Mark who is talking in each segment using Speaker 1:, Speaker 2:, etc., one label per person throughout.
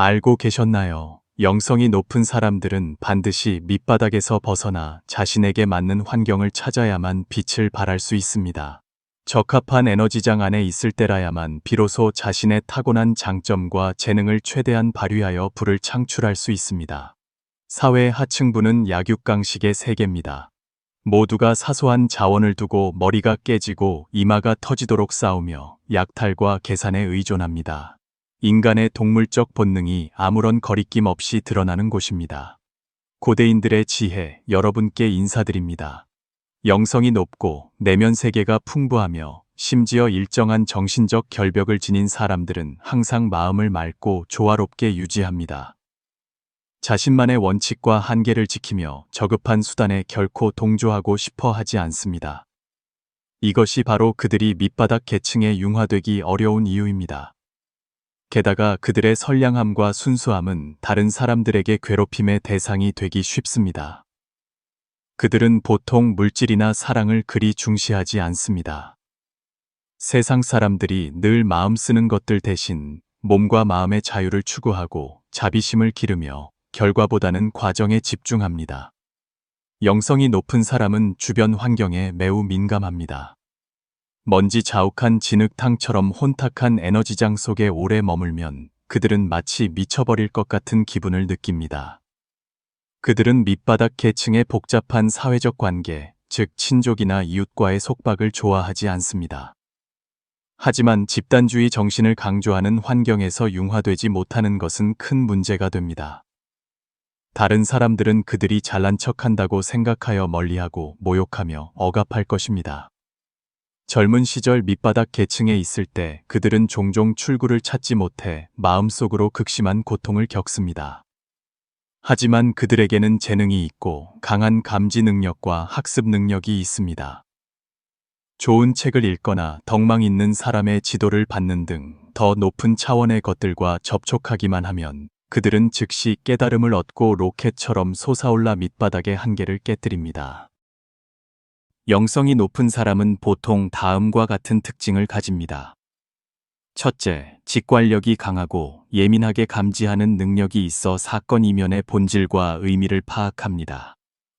Speaker 1: 알고 계셨나요? 영성이 높은 사람들은 반드시 밑바닥에서 벗어나 자신에게 맞는 환경을 찾아야만 빛을 발할 수 있습니다. 적합한 에너지장 안에 있을 때라야만 비로소 자신의 타고난 장점과 재능을 최대한 발휘하여 불을 창출할 수 있습니다. 사회 하층부는 약육강식의 세계입니다. 모두가 사소한 자원을 두고 머리가 깨지고 이마가 터지도록 싸우며 약탈과 계산에 의존합니다. 인간의 동물적 본능이 아무런 거리낌 없이 드러나는 곳입니다. 고대인들의 지혜 여러분께 인사드립니다. 영성이 높고 내면 세계가 풍부하며 심지어 일정한 정신적 결벽을 지닌 사람들은 항상 마음을 맑고 조화롭게 유지합니다. 자신만의 원칙과 한계를 지키며 저급한 수단에 결코 동조하고 싶어 하지 않습니다. 이것이 바로 그들이 밑바닥 계층에 융화되기 어려운 이유입니다. 게다가 그들의 선량함과 순수함은 다른 사람들에게 괴롭힘의 대상이 되기 쉽습니다. 그들은 보통 물질이나 사랑을 그리 중시하지 않습니다. 세상 사람들이 늘 마음 쓰는 것들 대신 몸과 마음의 자유를 추구하고 자비심을 기르며 결과보다는 과정에 집중합니다. 영성이 높은 사람은 주변 환경에 매우 민감합니다. 먼지 자욱한 진흙탕처럼 혼탁한 에너지장 속에 오래 머물면 그들은 마치 미쳐버릴 것 같은 기분을 느낍니다. 그들은 밑바닥 계층의 복잡한 사회적 관계, 즉 친족이나 이웃과의 속박을 좋아하지 않습니다. 하지만 집단주의 정신을 강조하는 환경에서 융화되지 못하는 것은 큰 문제가 됩니다. 다른 사람들은 그들이 잘난 척 한다고 생각하여 멀리하고 모욕하며 억압할 것입니다. 젊은 시절 밑바닥 계층에 있을 때 그들은 종종 출구를 찾지 못해 마음속으로 극심한 고통을 겪습니다. 하지만 그들에게는 재능이 있고 강한 감지 능력과 학습 능력이 있습니다. 좋은 책을 읽거나 덕망 있는 사람의 지도를 받는 등 더 높은 차원의 것들과 접촉하기만 하면 그들은 즉시 깨달음을 얻고 로켓처럼 솟아올라 밑바닥의 한계를 깨뜨립니다. 영성이 높은 사람은 보통 다음과 같은 특징을 가집니다. 첫째, 직관력이 강하고 예민하게 감지하는 능력이 있어 사건 이면의 본질과 의미를 파악합니다.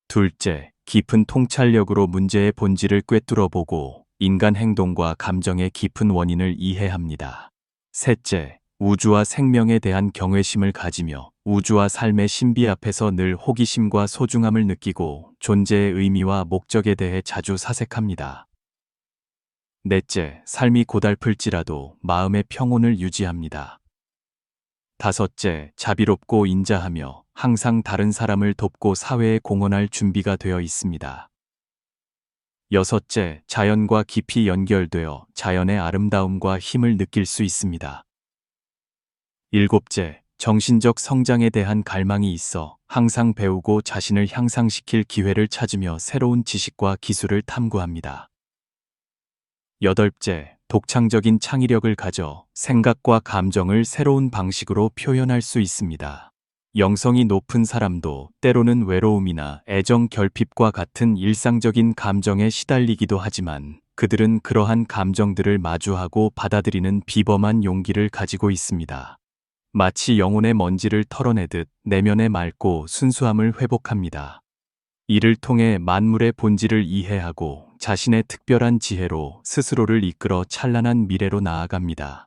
Speaker 1: 둘째, 깊은 통찰력으로 문제의 본질을 꿰뚫어 보고 인간 행동과 감정의 깊은 원인을 이해합니다. 셋째, 우주와 생명에 대한 경외심을 가지며 우주와 삶의 신비 앞에서 늘 호기심과 소중함을 느끼고 존재의 의미와 목적에 대해 자주 사색합니다. 넷째, 삶이 고달플지라도 마음의 평온을 유지합니다. 다섯째, 자비롭고 인자하며 항상 다른 사람을 돕고 사회에 공헌할 준비가 되어 있습니다. 여섯째, 자연과 깊이 연결되어 자연의 아름다움과 힘을 느낄 수 있습니다. 일곱째, 정신적 성장에 대한 갈망이 있어 항상 배우고 자신을 향상시킬 기회를 찾으며 새로운 지식과 기술을 탐구합니다. 여덟째, 독창적인 창의력을 가져 생각과 감정을 새로운 방식으로 표현할 수 있습니다. 영성이 높은 사람도 때로는 외로움이나 애정 결핍과 같은 일상적인 감정에 시달리기도 하지만 그들은 그러한 감정들을 마주하고 받아들이는 비범한 용기를 가지고 있습니다. 마치 영혼의 먼지를 털어내듯 내면의 맑고 순수함을 회복합니다. 이를 통해 만물의 본질을 이해하고 자신의 특별한 지혜로 스스로를 이끌어 찬란한 미래로 나아갑니다.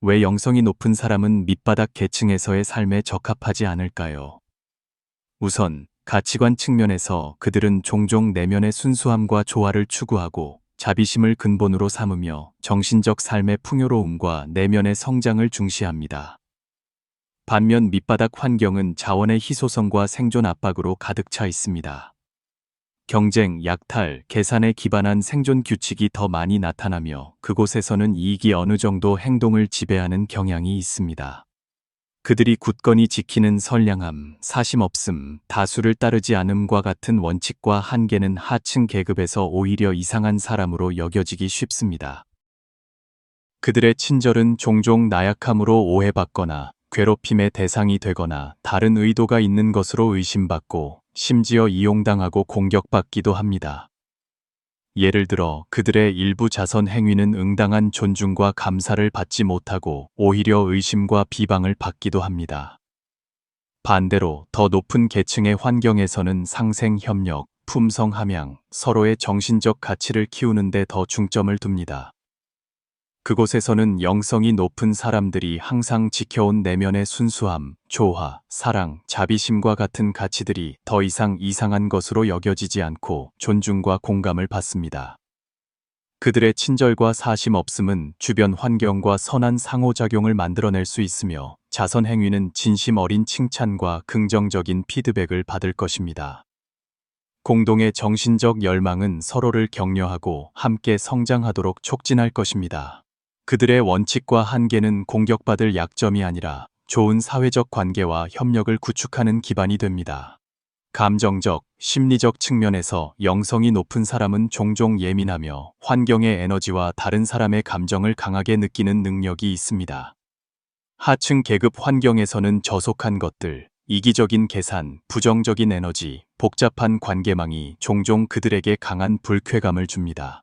Speaker 1: 왜 영성이 높은 사람은 밑바닥 계층에서의 삶에 적합하지 않을까요? 우선 가치관 측면에서 그들은 종종 내면의 순수함과 조화를 추구하고 자비심을 근본으로 삼으며 정신적 삶의 풍요로움과 내면의 성장을 중시합니다. 반면 밑바닥 환경은 자원의 희소성과 생존 압박으로 가득 차 있습니다. 경쟁, 약탈, 계산에 기반한 생존 규칙이 더 많이 나타나며 그곳에서는 이익이 어느 정도 행동을 지배하는 경향이 있습니다. 그들이 굳건히 지키는 선량함, 사심 없음, 다수를 따르지 않음과 같은 원칙과 한계는 하층 계급에서 오히려 이상한 사람으로 여겨지기 쉽습니다. 그들의 친절은 종종 나약함으로 오해받거나 괴롭힘의 대상이 되거나 다른 의도가 있는 것으로 의심받고 심지어 이용당하고 공격받기도 합니다. 예를 들어 그들의 일부 자선 행위는 응당한 존중과 감사를 받지 못하고 오히려 의심과 비방을 받기도 합니다. 반대로 더 높은 계층의 환경에서는 상생 협력, 품성 함양, 서로의 정신적 가치를 키우는데 더 중점을 둡니다. 그곳에서는 영성이 높은 사람들이 항상 지켜온 내면의 순수함, 조화, 사랑, 자비심과 같은 가치들이 더 이상 이상한 것으로 여겨지지 않고 존중과 공감을 받습니다. 그들의 친절과 사심 없음은 주변 환경과 선한 상호작용을 만들어낼 수 있으며 자선 행위는 진심 어린 칭찬과 긍정적인 피드백을 받을 것입니다. 공동의 정신적 열망은 서로를 격려하고 함께 성장하도록 촉진할 것입니다. 그들의 원칙과 한계는 공격받을 약점이 아니라 좋은 사회적 관계와 협력을 구축하는 기반이 됩니다. 감정적, 심리적 측면에서 영성이 높은 사람은 종종 예민하며 환경의 에너지와 다른 사람의 감정을 강하게 느끼는 능력이 있습니다. 하층 계급 환경에서는 저속한 것들, 이기적인 계산, 부정적인 에너지, 복잡한 관계망이 종종 그들에게 강한 불쾌감을 줍니다.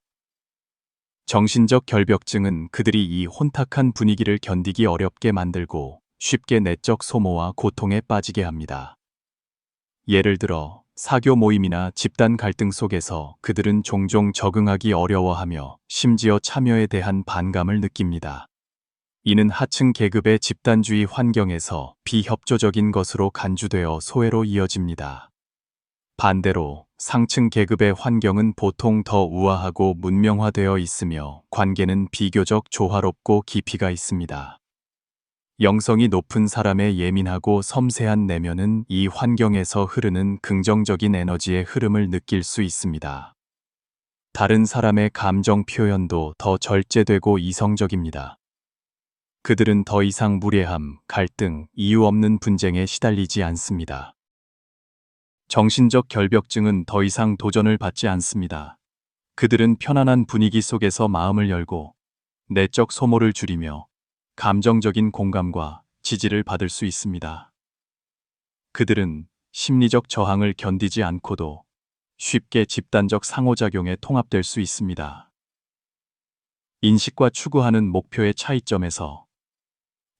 Speaker 1: 정신적 결벽증은 그들이 이 혼탁한 분위기를 견디기 어렵게 만들고 쉽게 내적 소모와 고통에 빠지게 합니다. 예를 들어 사교 모임이나 집단 갈등 속에서 그들은 종종 적응하기 어려워하며 심지어 참여에 대한 반감을 느낍니다. 이는 하층 계급의 집단주의 환경에서 비협조적인 것으로 간주되어 소외로 이어집니다. 반대로 상층 계급의 환경은 보통 더 우아하고 문명화되어 있으며 관계는 비교적 조화롭고 깊이가 있습니다. 영성이 높은 사람의 예민하고 섬세한 내면은 이 환경에서 흐르는 긍정적인 에너지의 흐름을 느낄 수 있습니다. 다른 사람의 감정 표현도 더 절제되고 이성적입니다. 그들은 더 이상 무례함, 갈등, 이유 없는 분쟁에 시달리지 않습니다. 정신적 결벽증은 더 이상 도전을 받지 않습니다. 그들은 편안한 분위기 속에서 마음을 열고 내적 소모를 줄이며 감정적인 공감과 지지를 받을 수 있습니다. 그들은 심리적 저항을 견디지 않고도 쉽게 집단적 상호작용에 통합될 수 있습니다. 인식과 추구하는 목표의 차이점에서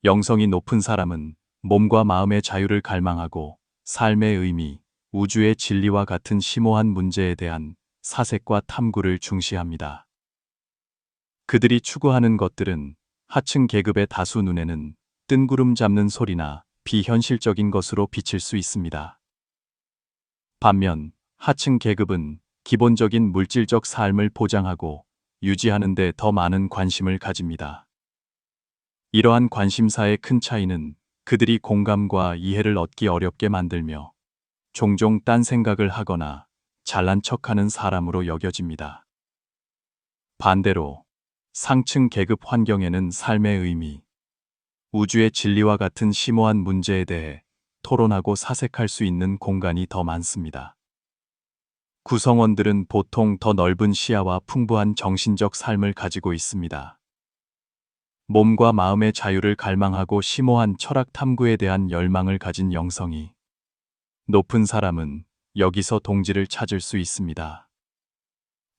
Speaker 1: 영성이 높은 사람은 몸과 마음의 자유를 갈망하고 삶의 의미, 우주의 진리와 같은 심오한 문제에 대한 사색과 탐구를 중시합니다. 그들이 추구하는 것들은 하층 계급의 다수 눈에는 뜬구름 잡는 소리나 비현실적인 것으로 비칠 수 있습니다. 반면 하층 계급은 기본적인 물질적 삶을 보장하고 유지하는 데 더 많은 관심을 가집니다. 이러한 관심사의 큰 차이는 그들이 공감과 이해를 얻기 어렵게 만들며 종종 딴 생각을 하거나 잘난 척하는 사람으로 여겨집니다. 반대로 상층 계급 환경에는 삶의 의미, 우주의 진리와 같은 심오한 문제에 대해 토론하고 사색할 수 있는 공간이 더 많습니다. 구성원들은 보통 더 넓은 시야와 풍부한 정신적 삶을 가지고 있습니다. 몸과 마음의 자유를 갈망하고 심오한 철학 탐구에 대한 열망을 가진 영성이 높은 사람은 여기서 동지를 찾을 수 있습니다.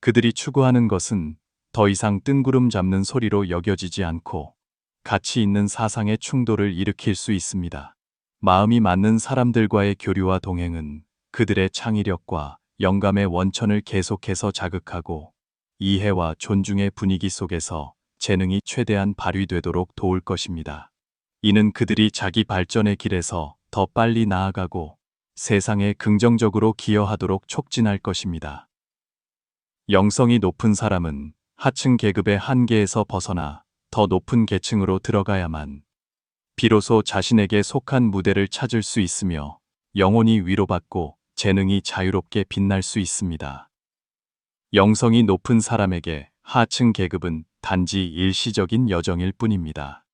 Speaker 1: 그들이 추구하는 것은 더 이상 뜬구름 잡는 소리로 여겨지지 않고 가치 있는 사상의 충돌을 일으킬 수 있습니다. 마음이 맞는 사람들과의 교류와 동행은 그들의 창의력과 영감의 원천을 계속해서 자극하고 이해와 존중의 분위기 속에서 재능이 최대한 발휘되도록 도울 것입니다. 이는 그들이 자기 발전의 길에서 더 빨리 나아가고 세상에 긍정적으로 기여하도록 촉진할 것입니다. 영성이 높은 사람은 하층 계급의 한계에서 벗어나 더 높은 계층으로 들어가야만 비로소 자신에게 속한 무대를 찾을 수 있으며 영혼이 위로받고 재능이 자유롭게 빛날 수 있습니다. 영성이 높은 사람에게 하층 계급은 단지 일시적인 여정일 뿐입니다.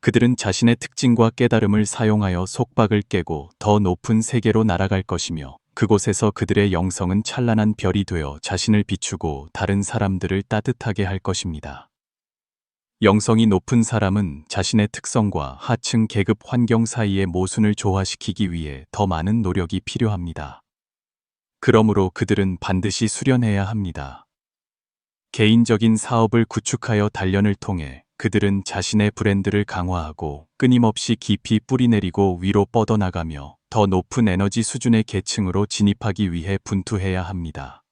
Speaker 1: 그들은 자신의 특징과 깨달음을 사용하여 속박을 깨고 더 높은 세계로 날아갈 것이며 그곳에서 그들의 영성은 찬란한 별이 되어 자신을 비추고 다른 사람들을 따뜻하게 할 것입니다. 영성이 높은 사람은 자신의 특성과 하층 계급 환경 사이의 모순을 조화시키기 위해 더 많은 노력이 필요합니다. 그러므로 그들은 반드시 수련해야 합니다. 개인적인 사업을 구축하여 단련을 통해 그들은 자신의 브랜드를 강화하고 끊임없이 깊이 뿌리내리고 위로 뻗어나가며 더 높은 에너지 수준의 계층으로 진입하기 위해 분투해야 합니다.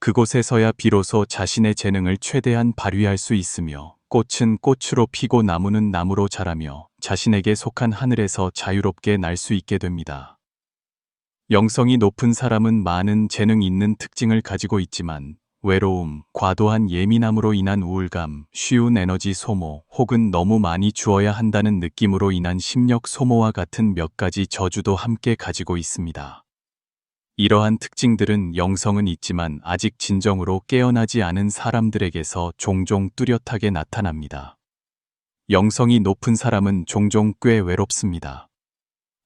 Speaker 1: 그곳에서야 비로소 자신의 재능을 최대한 발휘할 수 있으며 꽃은 꽃으로 피고 나무는 나무로 자라며 자신에게 속한 하늘에서 자유롭게 날 수 있게 됩니다. 영성이 높은 사람은 많은 재능 있는 특징을 가지고 있지만 외로움, 과도한 예민함으로 인한 우울감, 쉬운 에너지 소모, 혹은 너무 많이 주어야 한다는 느낌으로 인한 심력 소모와 같은 몇 가지 저주도 함께 가지고 있습니다. 이러한 특징들은 영성은 있지만 아직 진정으로 깨어나지 않은 사람들에게서 종종 뚜렷하게 나타납니다. 영성이 높은 사람은 종종 꽤 외롭습니다.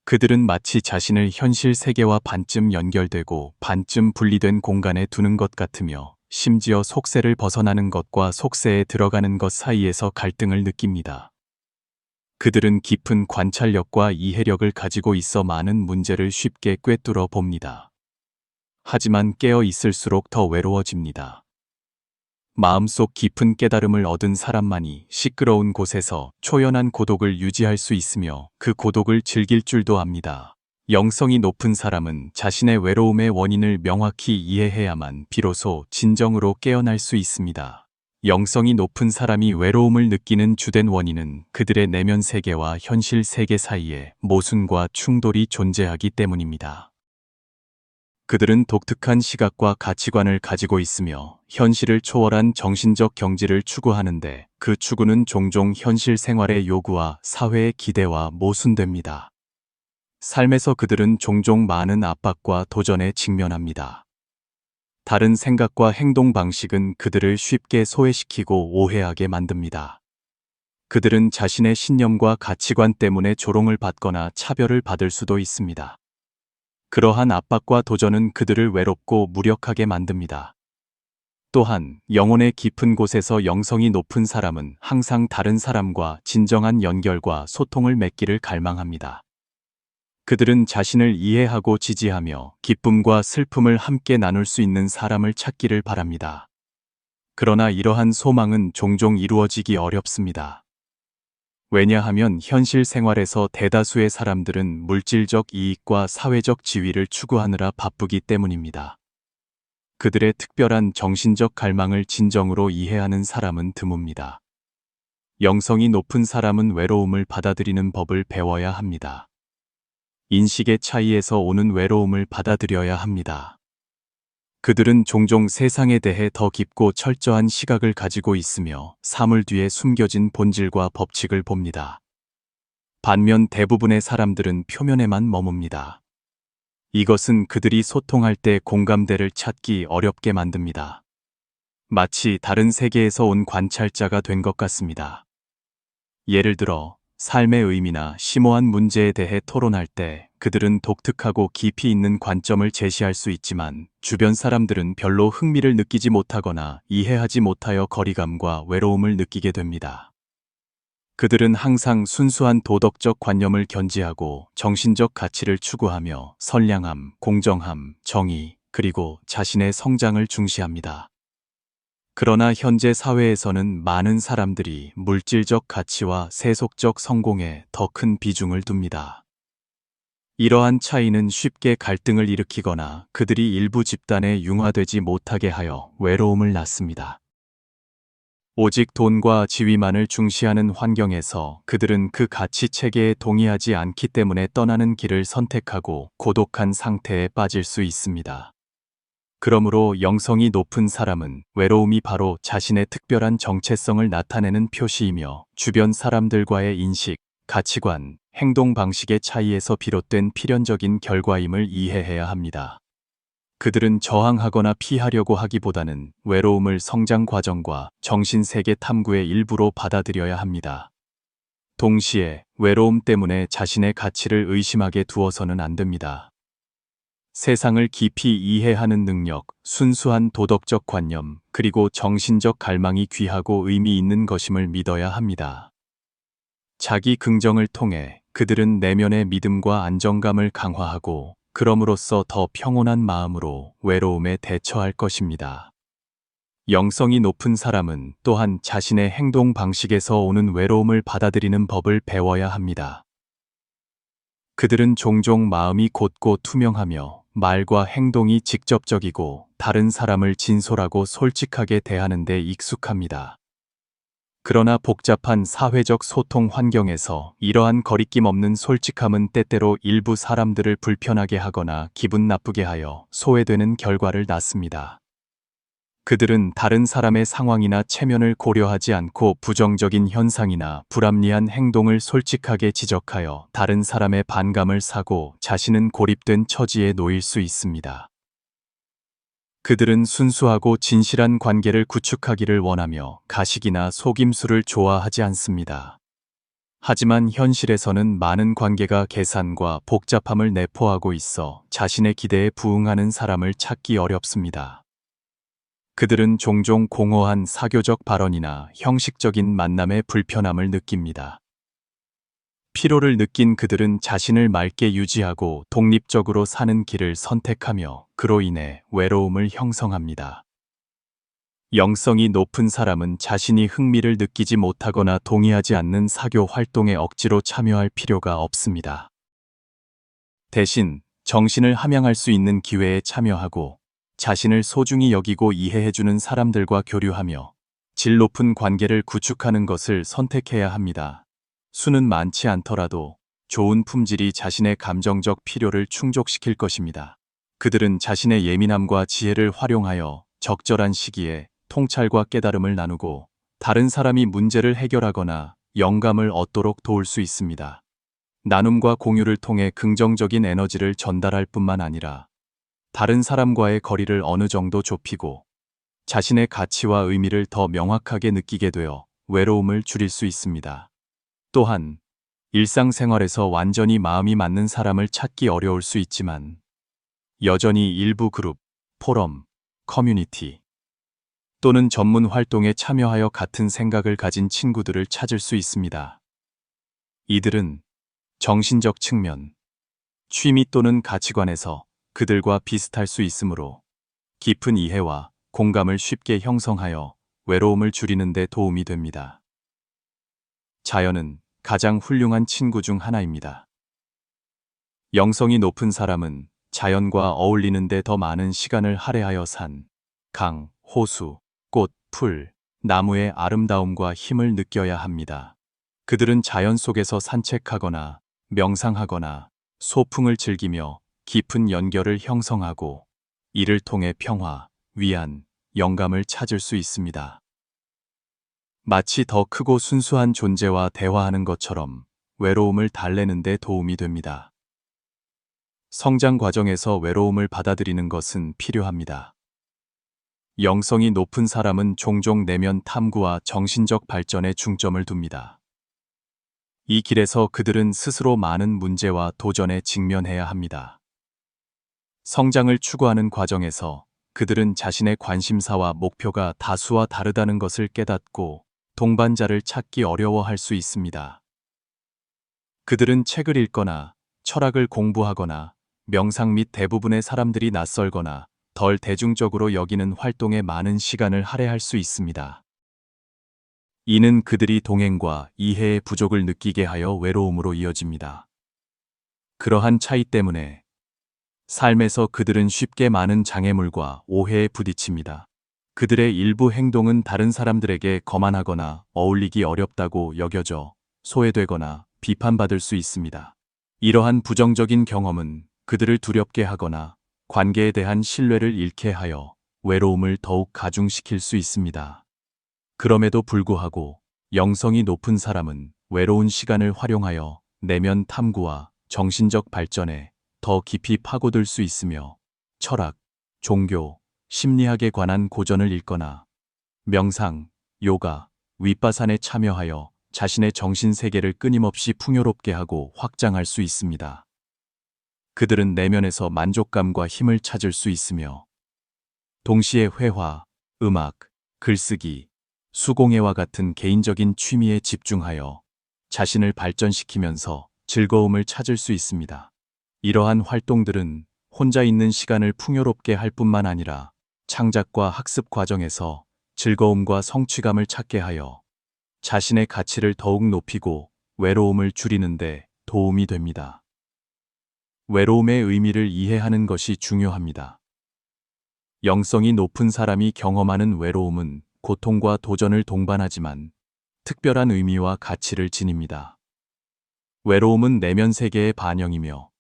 Speaker 1: 그들은 마치 자신을 현실 세계와 반쯤 연결되고 반쯤 분리된 공간에 두는 것 같으며 심지어 속세를 벗어나는 것과 속세에 들어가는 것 사이에서 갈등을 느낍니다. 그들은 깊은 관찰력과 이해력을 가지고 있어 많은 문제를 쉽게 꿰뚫어 봅니다. 하지만 깨어 있을수록 더 외로워집니다. 마음속 깊은 깨달음을 얻은 사람만이 시끄러운 곳에서 초연한 고독을 유지할 수 있으며 그 고독을 즐길 줄도 압니다. 영성이 높은 사람은 자신의 외로움의 원인을 명확히 이해해야만 비로소 진정으로 깨어날 수 있습니다. 영성이 높은 사람이 외로움을 느끼는 주된 원인은 그들의 내면 세계와 현실 세계 사이에 모순과 충돌이 존재하기 때문입니다. 그들은 독특한 시각과 가치관을 가지고 있으며 현실을 초월한 정신적 경지를 추구하는데 그 추구는 종종 현실 생활의 요구와 사회의 기대와 모순됩니다. 삶에서 그들은 종종 많은 압박과 도전에 직면합니다. 다른 생각과 행동 방식은 그들을 쉽게 소외시키고 오해하게 만듭니다. 그들은 자신의 신념과 가치관 때문에 조롱을 받거나 차별을 받을 수도 있습니다. 그러한 압박과 도전은 그들을 외롭고 무력하게 만듭니다. 또한 영혼의 깊은 곳에서 영성이 높은 사람은 항상 다른 사람과 진정한 연결과 소통을 맺기를 갈망합니다. 그들은 자신을 이해하고 지지하며 기쁨과 슬픔을 함께 나눌 수 있는 사람을 찾기를 바랍니다. 그러나 이러한 소망은 종종 이루어지기 어렵습니다. 왜냐하면 현실 생활에서 대다수의 사람들은 물질적 이익과 사회적 지위를 추구하느라 바쁘기 때문입니다. 그들의 특별한 정신적 갈망을 진정으로 이해하는 사람은 드뭅니다. 영성이 높은 사람은 외로움을 받아들이는 법을 배워야 합니다. 인식의 차이에서 오는 외로움을 받아들여야 합니다. 그들은 종종 세상에 대해 더 깊고 철저한 시각을 가지고 있으며 사물 뒤에 숨겨진 본질과 법칙을 봅니다. 반면 대부분의 사람들은 표면에만 머뭅니다. 이것은 그들이 소통할 때 공감대를 찾기 어렵게 만듭니다. 마치 다른 세계에서 온 관찰자가 된 것 같습니다. 예를 들어, 삶의 의미나 심오한 문제에 대해 토론할 때 그들은 독특하고 깊이 있는 관점을 제시할 수 있지만 주변 사람들은 별로 흥미를 느끼지 못하거나 이해하지 못하여 거리감과 외로움을 느끼게 됩니다. 그들은 항상 순수한 도덕적 관념을 견지하고 정신적 가치를 추구하며 선량함, 공정함, 정의, 그리고 자신의 성장을 중시합니다. 그러나 현재 사회에서는 많은 사람들이 물질적 가치와 세속적 성공에 더 큰 비중을 둡니다. 이러한 차이는 쉽게 갈등을 일으키거나 그들이 일부 집단에 융화되지 못하게 하여 외로움을 낳습니다. 오직 돈과 지위만을 중시하는 환경에서 그들은 그 가치 체계에 동의하지 않기 때문에 떠나는 길을 선택하고 고독한 상태에 빠질 수 있습니다. 그러므로 영성이 높은 사람은 외로움이 바로 자신의 특별한 정체성을 나타내는 표시이며 주변 사람들과의 인식, 가치관, 행동 방식의 차이에서 비롯된 필연적인 결과임을 이해해야 합니다. 그들은 저항하거나 피하려고 하기보다는 외로움을 성장 과정과 정신세계 탐구의 일부로 받아들여야 합니다. 동시에 외로움 때문에 자신의 가치를 의심하게 두어서는 안 됩니다. 세상을 깊이 이해하는 능력, 순수한 도덕적 관념, 그리고 정신적 갈망이 귀하고 의미 있는 것임을 믿어야 합니다. 자기 긍정을 통해 그들은 내면의 믿음과 안정감을 강화하고 그럼으로써 더 평온한 마음으로 외로움에 대처할 것입니다. 영성이 높은 사람은 또한 자신의 행동 방식에서 오는 외로움을 받아들이는 법을 배워야 합니다. 그들은 종종 마음이 곧고 투명하며 말과 행동이 직접적이고 다른 사람을 진솔하고 솔직하게 대하는 데 익숙합니다. 그러나 복잡한 사회적 소통 환경에서 이러한 거리낌 없는 솔직함은 때때로 일부 사람들을 불편하게 하거나 기분 나쁘게 하여 소외되는 결과를 낳습니다. 그들은 다른 사람의 상황이나 체면을 고려하지 않고 부정적인 현상이나 불합리한 행동을 솔직하게 지적하여 다른 사람의 반감을 사고 자신은 고립된 처지에 놓일 수 있습니다. 그들은 순수하고 진실한 관계를 구축하기를 원하며 가식이나 속임수를 좋아하지 않습니다. 하지만 현실에서는 많은 관계가 계산과 복잡함을 내포하고 있어 자신의 기대에 부응하는 사람을 찾기 어렵습니다. 그들은 종종 공허한 사교적 발언이나 형식적인 만남의 불편함을 느낍니다. 피로를 느낀 그들은 자신을 맑게 유지하고 독립적으로 사는 길을 선택하며 그로 인해 외로움을 형성합니다. 영성이 높은 사람은 자신이 흥미를 느끼지 못하거나 동의하지 않는 사교 활동에 억지로 참여할 필요가 없습니다. 대신 정신을 함양할 수 있는 기회에 참여하고 자신을 소중히 여기고 이해해주는 사람들과 교류하며 질 높은 관계를 구축하는 것을 선택해야 합니다. 수는 많지 않더라도 좋은 품질이 자신의 감정적 필요를 충족시킬 것입니다. 그들은 자신의 예민함과 지혜를 활용하여 적절한 시기에 통찰과 깨달음을 나누고 다른 사람이 문제를 해결하거나 영감을 얻도록 도울 수 있습니다. 나눔과 공유를 통해 긍정적인 에너지를 전달할 뿐만 아니라 다른 사람과의 거리를 어느 정도 좁히고 자신의 가치와 의미를 더 명확하게 느끼게 되어 외로움을 줄일 수 있습니다. 또한 일상생활에서 완전히 마음이 맞는 사람을 찾기 어려울 수 있지만 여전히 일부 그룹, 포럼, 커뮤니티 또는 전문 활동에 참여하여 같은 생각을 가진 친구들을 찾을 수 있습니다. 이들은 정신적 측면, 취미 또는 가치관에서 그들과 비슷할 수 있으므로 깊은 이해와 공감을 쉽게 형성하여 외로움을 줄이는 데 도움이 됩니다. 자연은 가장 훌륭한 친구 중 하나입니다. 영성이 높은 사람은 자연과 어울리는 데 더 많은 시간을 할애하여 산, 강, 호수, 꽃, 풀, 나무의 아름다움과 힘을 느껴야 합니다. 그들은 자연 속에서 산책하거나 명상하거나 소풍을 즐기며 깊은 연결을 형성하고 이를 통해 평화, 위안, 영감을 찾을 수 있습니다. 마치 더 크고 순수한 존재와 대화하는 것처럼 외로움을 달래는 데 도움이 됩니다. 성장 과정에서 외로움을 받아들이는 것은 필요합니다. 영성이 높은 사람은 종종 내면 탐구와 정신적 발전에 중점을 둡니다. 이 길에서 그들은 스스로 많은 문제와 도전에 직면해야 합니다. 성장을 추구하는 과정에서 그들은 자신의 관심사와 목표가 다수와 다르다는 것을 깨닫고 동반자를 찾기 어려워할 수 있습니다. 그들은 책을 읽거나 철학을 공부하거나 명상 및 대부분의 사람들이 낯설거나 덜 대중적으로 여기는 활동에 많은 시간을 할애할 수 있습니다. 이는 그들이 동행과 이해의 부족을 느끼게 하여 외로움으로 이어집니다. 그러한 차이 때문에 삶에서 그들은 쉽게 많은 장애물과 오해에 부딪힙니다. 그들의 일부 행동은 다른 사람들에게 거만하거나 어울리기 어렵다고 여겨져 소외되거나 비판받을 수 있습니다. 이러한 부정적인 경험은 그들을 두렵게 하거나 관계에 대한 신뢰를 잃게 하여 외로움을 더욱 가중시킬 수 있습니다. 그럼에도 불구하고 영성이 높은 사람은 외로운 시간을 활용하여 내면 탐구와 정신적 발전에 더 깊이 파고들 수 있으며 철학, 종교, 심리학에 관한 고전을 읽거나 명상, 요가, 윗바산에 참여하여 자신의 정신 세계를 끊임없이 풍요롭게 하고 확장할 수 있습니다. 그들은 내면에서 만족감과 힘을 찾을 수 있으며 동시에 회화, 음악, 글쓰기, 수공예와 같은 개인적인 취미에 집중하여 자신을 발전시키면서 즐거움을 찾을 수 있습니다. 이러한 활동들은 혼자 있는 시간을 풍요롭게 할 뿐만 아니라 창작과 학습 과정에서 즐거움과 성취감을 찾게 하여 자신의 가치를 더욱 높이고 외로움을 줄이는데 도움이 됩니다. 외로움의 의미를 이해하는 것이 중요합니다. 영성이 높은 사람이 경험하는 외로움은 고통과 도전을 동반하지만 특별한 의미와 가치를 지닙니다. 외로움은 내면 세계의 반영이며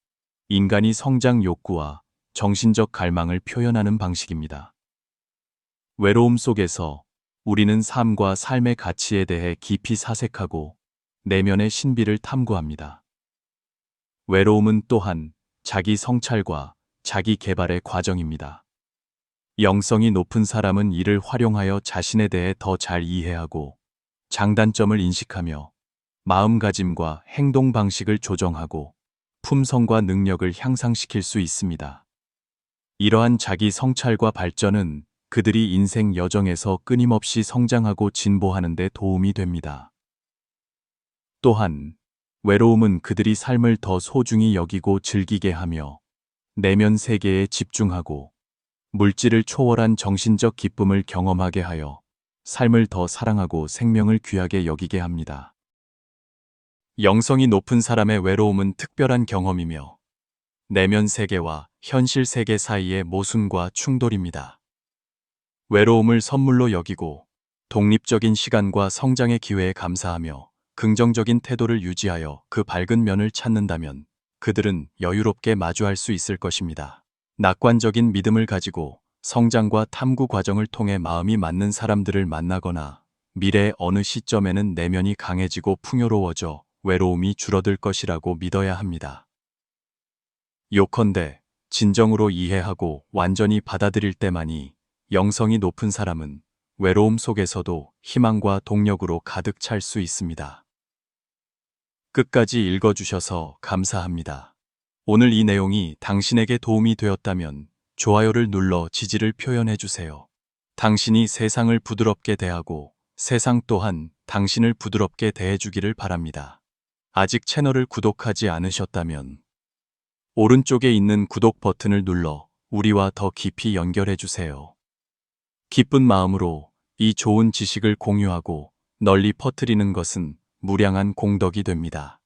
Speaker 1: 인간이 성장 욕구와 정신적 갈망을 표현하는 방식입니다. 외로움 속에서 우리는 삶과 삶의 가치에 대해 깊이 사색하고 내면의 신비를 탐구합니다. 외로움은 또한 자기 성찰과 자기 개발의 과정입니다. 영성이 높은 사람은 이를 활용하여 자신에 대해 더 잘 이해하고 장단점을 인식하며 마음가짐과 행동 방식을 조정하고 품성과 능력을 향상시킬 수 있습니다. 이러한 자기 성찰과 발전은 그들이 인생 여정에서 끊임없이 성장하고 진보하는 데 도움이 됩니다. 또한 외로움은 그들이 삶을 더 소중히 여기고 즐기게 하며 내면 세계에 집중하고 물질을 초월한 정신적 기쁨을 경험하게 하여 삶을 더 사랑하고 생명을 귀하게 여기게 합니다. 영성이 높은 사람의 외로움은 특별한 경험이며 내면 세계와 현실 세계 사이의 모순과 충돌입니다. 외로움을 선물로 여기고 독립적인 시간과 성장의 기회에 감사하며 긍정적인 태도를 유지하여 그 밝은 면을 찾는다면 그들은 여유롭게 마주할 수 있을 것입니다. 낙관적인 믿음을 가지고 성장과 탐구 과정을 통해 마음이 맞는 사람들을 만나거나 미래의 어느 시점에는 내면이 강해지고 풍요로워져 외로움이 줄어들 것이라고 믿어야 합니다. 요컨대 진정으로 이해하고 완전히 받아들일 때만이 영성이 높은 사람은 외로움 속에서도 희망과 동력으로 가득 찰 수 있습니다. 끝까지 읽어주셔서 감사합니다. 오늘 이 내용이 당신에게 도움이 되었다면 좋아요를 눌러 지지를 표현해 주세요. 당신이 세상을 부드럽게 대하고 세상 또한 당신을 부드럽게 대해주기를 바랍니다. 아직 채널을 구독하지 않으셨다면 오른쪽에 있는 구독 버튼을 눌러 우리와 더 깊이 연결해 주세요. 기쁜 마음으로 이 좋은 지식을 공유하고 널리 퍼뜨리는 것은 무량한 공덕이 됩니다.